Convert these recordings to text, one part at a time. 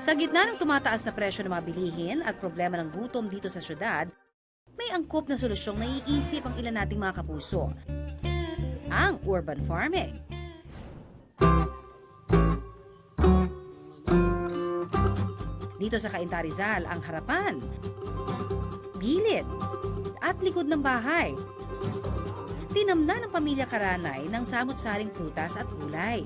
Sa gitna ng tumataas na presyo ng mga bilihin at problema ng gutom dito sa syudad, may angkop na solusyong naiisip ang ilan nating mga kapuso. Ang urban farming. Dito sa Cainta Rizal, ang harapan, gilid, at likod ng bahay. Tinamna ng pamilya Karanay ng samot-saring prutas at gulay.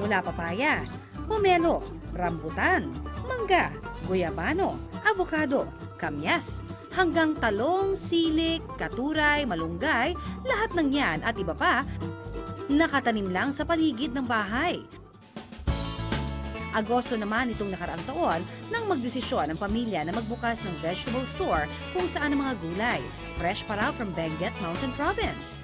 Mula papaya, pomelo, rambutan, mangga, guyabano, avocado, kamyas, hanggang talong, silik, katuray, malunggay, lahat ng yan at iba pa, nakatanim lang sa paligid ng bahay. Agosto naman itong nakaraang taon nang magdesisyon ang pamilya na magbukas ng vegetable store kung saan ang mga gulay, fresh pa raw from Benguet Mountain Province.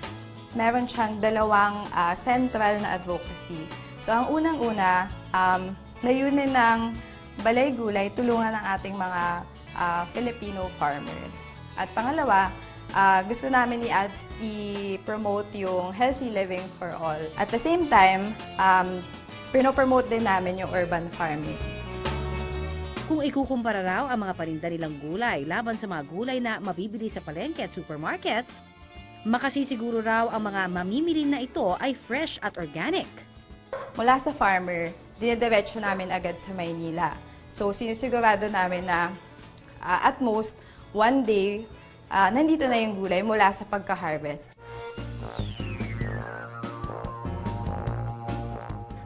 meron siyang dalawang ah, central na advocacy. So, ang unang-una, um, layunin ng Balay Gulay, tulungan ang ating mga ah, Filipino farmers. At pangalawa, ah, gusto namin i-add, i-promote yung healthy living for all. At the same time, um, pinopromote din namin yung urban farming. Kung ikukumpara raw ang mga paninda nilang gulay laban sa mga gulay na mabibili sa palengke at supermarket, makasisiguro raw ang mga mamimili na ito ay fresh at organic. Mula sa farmer, dinidiretso namin agad sa Maynila. So, sinisigurado namin na ah, at most, one day, ah, nandito na yung gulay mula sa pagka-harvest.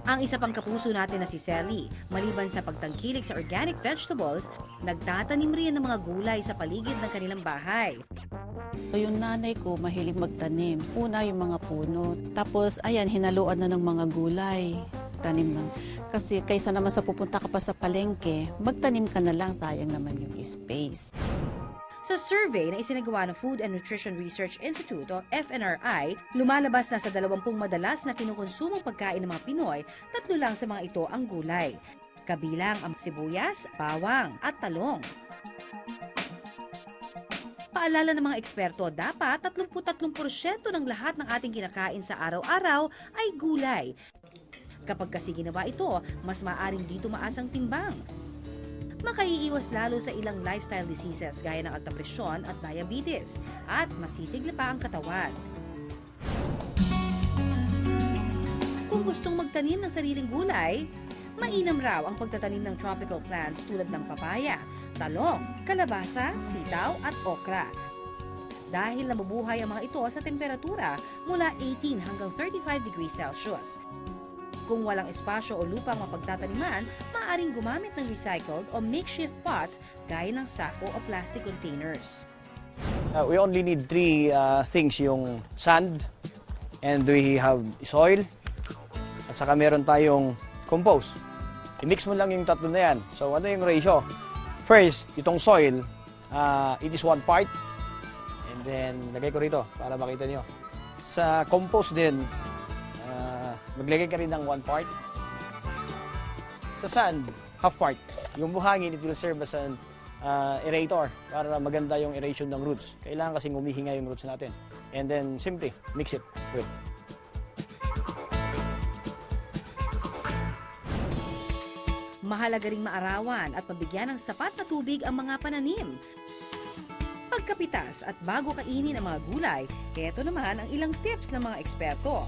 Ang isa pang kapuso natin na si Sally, maliban sa pagtangkilik sa organic vegetables, nagtatanim rin ng mga gulay sa paligid ng kanilang bahay. Yung nanay ko mahilig magtanim. Una yung mga puno. Tapos, ayan, hinaluan na ng mga gulay. Tanim ng... Kasi kaysa naman sa pupunta ka pa sa palengke, magtanim ka na lang, sayang naman yung space. Sa survey na isinagawa ng Food and Nutrition Research Institute o FNRI, lumalabas na sa 20 madalas na kinukonsumong pagkain ng mga Pinoy, tatlo lang sa mga ito ang gulay. Kabilang ang sibuyas, bawang at talong. Paalala ng mga eksperto, dapat 33% ng lahat ng ating kinakain sa araw-araw ay gulay. Kapag kasi ginawa ito, mas maaring dito maasang timbang. Makaiiwas lalo sa ilang lifestyle diseases gaya ng alta at diabetes at masisigla pa ang katawan. Kung gustong magtanim ng sariling gulay, mainam raw ang pagtatanim ng tropical plants tulad ng papaya, talong, kalabasa, sitaw at okra. Dahil nabubuhay ang mga ito sa temperatura mula 18 hanggang 35 degrees Celsius. Kung walang espasyo o lupang mapagtataniman, maaaring gumamit ng recycled o makeshift pots gaya ng sako o plastic containers. Uh, we only need three uh, things, yung sand, and we have soil, at saka meron tayong compost. I-mix mo lang yung tatlo na yan. So ano yung ratio? First, itong soil, uh, it is one part. And then, lagay ko rito para makita nyo. Sa compost din, uh, maglagay ka rin ng one part. Sa sand, half part. Yung buhangin, it will serve as an uh, aerator para maganda yung aeration ng roots. Kailangan kasing humihinga yung roots natin. And then, simply, mix it with Mahalaga ring maarawan at mabigyan ng sapat na tubig ang mga pananim. Pagkapitas at bago kainin ang mga gulay, heto naman ang ilang tips ng mga eksperto.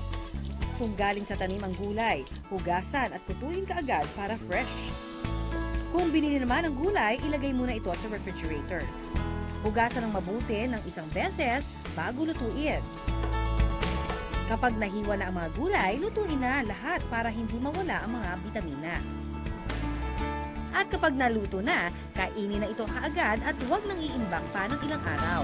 Kung galing sa tanim ang gulay, hugasan at tutuin kaagad para fresh. Kung binili naman ang gulay, ilagay muna ito sa refrigerator. Hugasan ng mabuti ng isang beses bago lutuin. Kapag nahiwa na ang mga gulay, lutuin na lahat para hindi mawala ang mga bitamina. At kapag naluto na, kainin na ito kaagad at huwag nang iimbak pa ng ilang araw.